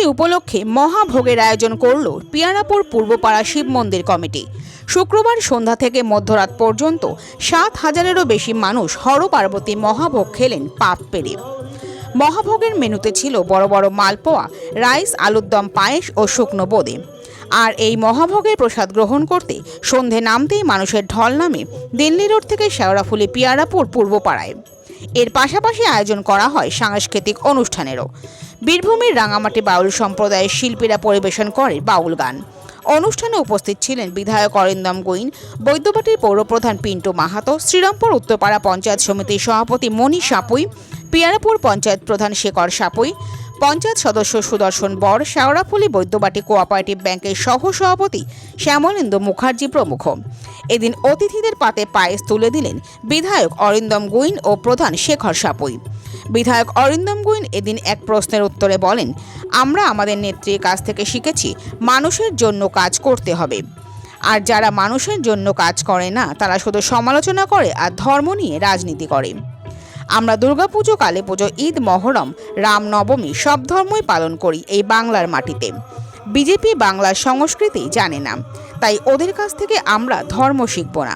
শিবরাত্রি উপলক্ষে মহাভোগের আয়োজন করল পিয়ারাপুর পূর্বপাড়া শিব মন্দির কমিটি। শুক্রবার সন্ধ্যা থেকে মধ্যরাত পর্যন্ত সাত হাজারেরও বেশি মানুষ হর পার্বতী মহাভোগ খেলেন পাপ পেরে মহাভোগের মেনুতে ছিল বড় বড় মালপোয়া, রাইস, আলুর দম পায়েস ও শুকনো বোঁদে। আর এই মহাভোগের প্রসাদ গ্রহণ করতে সন্ধে নামতেই মানুষের ঢল নামে দিল্লি রোড থেকে শেওড়াফুলি পিয়ারাপুর পূর্বপাড়ায়। এর পাশাপাশি আয়োজন করা হয় সাংস্কৃতিক অনুষ্ঠানেরও। বীরভূমের রাঙামাটি বাউল সম্প্রদায়ের শিল্পীরা পরিবেশন করে বাউল গান। অনুষ্ঠানে উপস্থিত ছিলেন বিধায়ক অরিন্দম গুইন বৈদ্যবাটির পৌরপ্রধান পিন্টু মাহাতো, শ্রীরামপুর উত্তরপাড়া পঞ্চায়েত সমিতির সভাপতি মণি সাপুই, পিয়ারাপুর পঞ্চায়েত প্রধান শেখর সাপুই পঞ্চায়েত সদস্য সুদর্শন বর শেওড়াফুলি বৈদ্যবাটি কোঅপারেটিভ ব্যাংকের সহ সভাপতি শ্যামলেন্দু মুখার্জি প্রমুখ। এদিন অতিথিদের পাতে পায়েস তুলে দিলেন বিধায়ক অরিন্দম গুইন ও প্রধান শেখর সাপুই। বিধায়ক অরিন্দম গুইন এদিন এক প্রশ্নের উত্তরে বলেন, আমরা আমাদের নেত্রীর কাছ থেকে শিখেছি মানুষের জন্য কাজ করতে হবে। আর যারা মানুষের জন্য কাজ করে না, তারা শুধু সমালোচনা করে আর ধর্ম নিয়ে রাজনীতি করে। আমরা দুর্গাপুজো কালী পুজো ঈদ, মহরম, রামনবমী সব ধর্মই পালন করি এই বাংলার মাটিতে। বিজেপি বাংলার সংস্কৃতি জানে না, তাই ওদের কাছ থেকে আমরা ধর্ম শিখব না।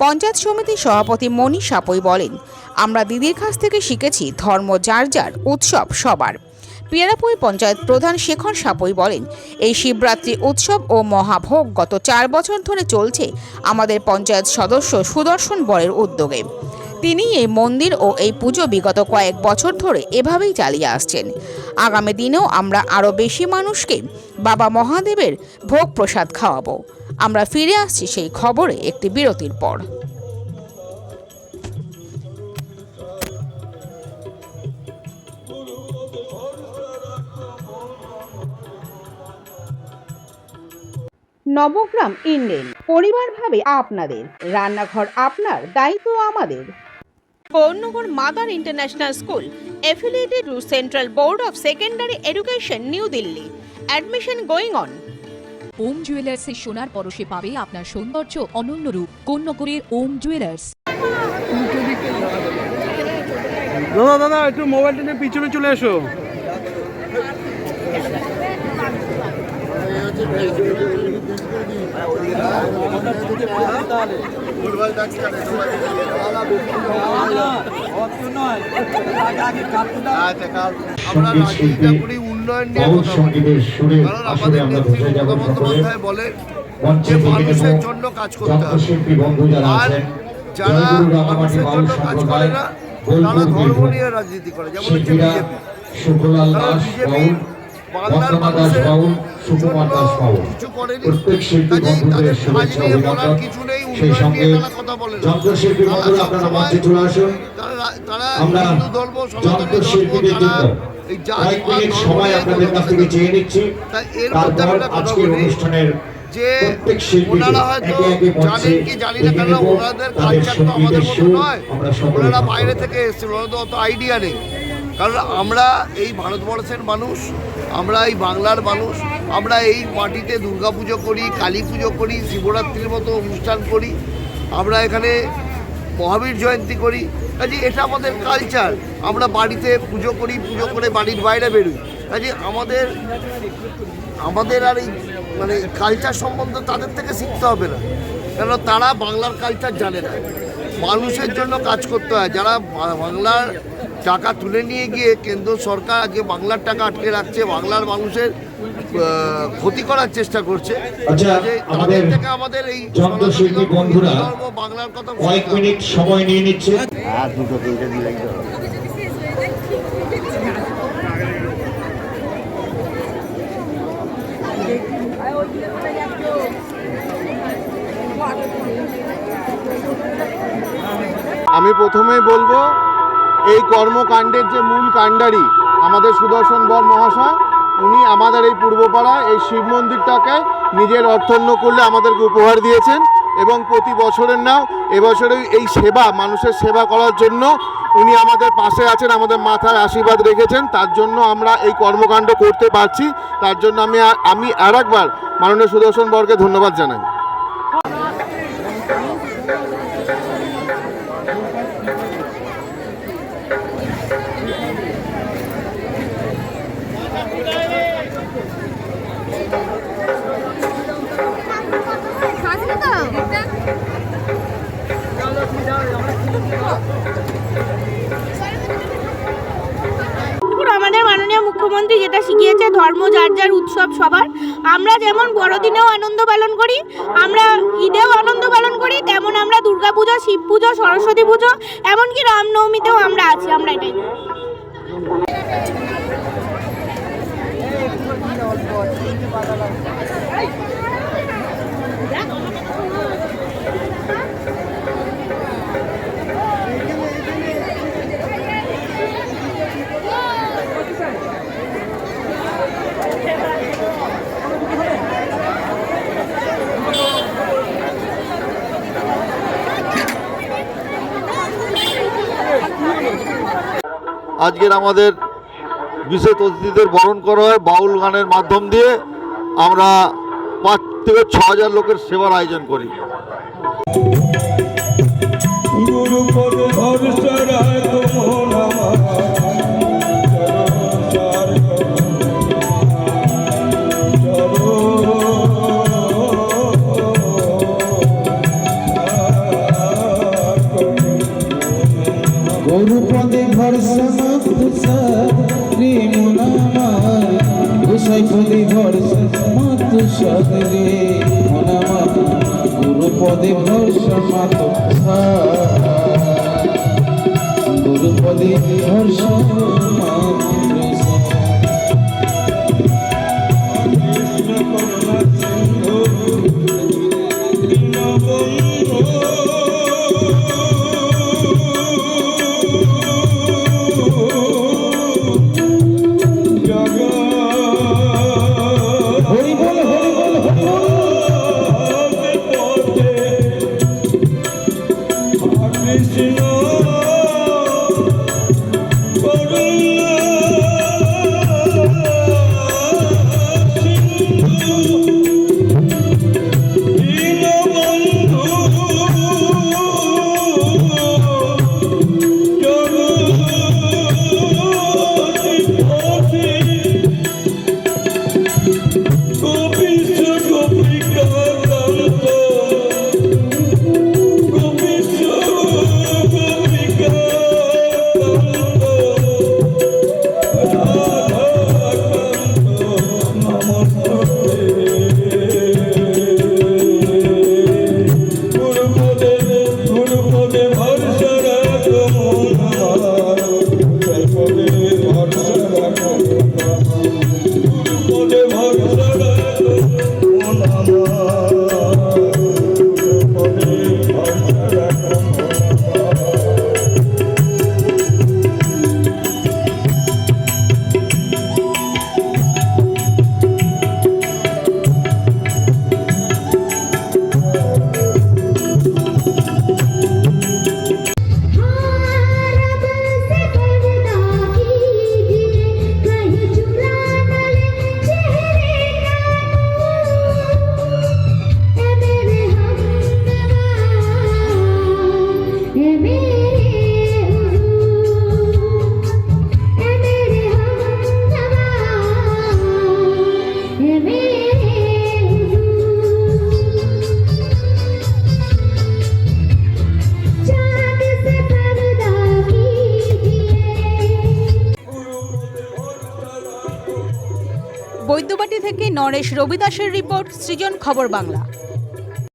পঞ্চায়েত সমিতির সভাপতি মণি সাপই বলেন, আমরা দিদির কাছ থেকে শিখেছি ধর্ম যার যার উৎসব সবার। পিয়ারাপুই পঞ্চায়েত প্রধান শেখর সাপই বলেন, এই শিবরাত্রি উৎসব ও মহাভোগ গত চার বছর ধরে চলছে আমাদের পঞ্চায়েত সদস্য সুদর্শন বরের উদ্যোগে। তিনি এই মন্দির ও এই পুজো বিগত কয়েক বছর ধরে এভাবেই চালিয়ে আসছেন। আগামী দিনেও আমরা আরও বেশি মানুষকে বাবা মহাদেবের ভোগ প্রসাদ খাওয়াবো। আমরা ফিরে আসছি সেই খবরে একটি বিরতির পর। নবগ্রাম ইন্ডেন পরিবারভাবে আপনাদের। রান্নাঘর আপনার, দায়িত্ব আমাদের। পৌরনগর mother international school affiliated to Central Board of Secondary Education, New Delhi. Admission going on. Om জুয়েলার্সের সোনার পরশে পাবে আপনার সৌন্দর্য অনন্য রূপ কোন্নগরের ওম জুয়েলার্স দাদা দাদা একটু মোবাইলটা নিয়ে পিছনে চলে এসো নিয়ে বাউল কথা বলি সঙ্গীতের সুরে আসলে আমরা যাব সকলে। যন্ত্রশিল্পী বন্ধু যারা আছেন যারা জয়গুরু মানুষের জন্য কাজ করে না তারা ধর্ম নিয়ে রাজনীতি করে। যেমন হচ্ছে বিজেপি। দাস বাউল বন্দনা দাস বাউল সুকুমার দাস বাউল প্রত্যেক শিল্পী বন্ধুদের শুভেচ্ছা অভিনন্দন। সেই সঙ্গে তারা কথা বলে না যন্ত্রশিল্পী বন্ধুরা আপনারা মঞ্চে চলে আসুন। তারা তারা আমরা হিন্দু ধর্ম সনাতনী ধর্ম যন্ত্রশিল্পীদের জন্য কয়েক মিনিট সময় আপনাদের কাছ থেকে চেয়ে নিচ্ছি। এর মধ্যে তারপর আজকের অনুষ্ঠানের যে ওনারা হয়তো জানেন কি জানি না কেন ওনাদের কালচার তো আমাদের মতো নয়। ওনারা বাইরে থেকে এসেছিল ওনারা তো অত আইডিয়া নেই। কারণ আমরা এই ভারতবর্ষের মানুষ, আমরা এই বাংলার মানুষ, আমরা এই মাটিতে পুজো করি, কালী পুজো করি, শিবরাত্রির মতো অনুষ্ঠান করি, আমরা এখানে মহাবীর জয়ন্তী করি। কাজে এটা আমাদের কালচার আমরা বাড়িতে পুজো করি, পুজো করে বাড়ির বাইরে বেরোই। কাজে আমাদের আমাদের আর এই মানে কালচার সম্বন্ধে তাদের থেকে শিখতে হবে না। কেন তারা বাংলার কালচার জানে না। মানুষের জন্য কাজ করতে হয়। যারা বাংলার টাকা তুলে নিয়ে গিয়ে কেন্দ্র সরকার আজকে বাংলার টাকা আটকে রাখছে বাংলার মানুষের ক্ষতি করার চেষ্টা করছে। আচ্ছা, আমাদের তাদের থেকে আমাদের এই বন্ধুরা বাংলার কথা কয়েক মিনিট সময় নিয়ে নিচ্ছে। আমি প্রথমেই বলব এই কর্মকাণ্ডের যে মূল কাণ্ডারি আমাদের সুদর্শন বর মহাশয়, উনি আমাদের এই পূর্বপাড়া এই শিব মন্দিরটাকে নিজের অর্থন্য করলে আমাদেরকে উপহার দিয়েছেন এবং প্রতি বছরের নাও এবছরে এই সেবা, মানুষের সেবা করার জন্য উনি আমাদের পাশে আছেন, আমাদের মাথায় আশীর্বাদ রেখেছেন। তার জন্য আমরা এই কর্মকাণ্ড করতে পারছি। তার জন্য আমি আমি আর একবার মাননীয় সুদর্শন বরকে ধন্যবাদ জানাই ঠাকুর আমাদের মাননীয় মুখ্যমন্ত্রী যেটা শিখিয়েছে, ধর্ম, যার যার উৎসব সবার আমরা যেমন বড়দিনেও আনন্দ পালন করি, আমরা ঈদেও আনন্দ পালন করি, তেমন আমরা দুর্গা পুজো শিব পুজো সরস্বতী পুজো, এমনকি রামনবমীতেও আমরা আছি, আমরা এটাই। আজকের আমাদের বিশেষ অতিথিদের বরণ করা হয় বাউল গানের মাধ্যম দিয়ে। আমরা পাঁচ থেকে ছ হাজার লোকের সেবার আয়োজন করি। গরুপদে ঘর মাতুসা রে মোনামার গোসাই পদে ভরসা মাতুসা রে মোনামার গুরুপদে ভরসা মাতুসা গুরুপদে ভরসা মাতুসা থেকে নরেশ রবিদাসের রিপোর্ট সৃজন খবর বাংলা।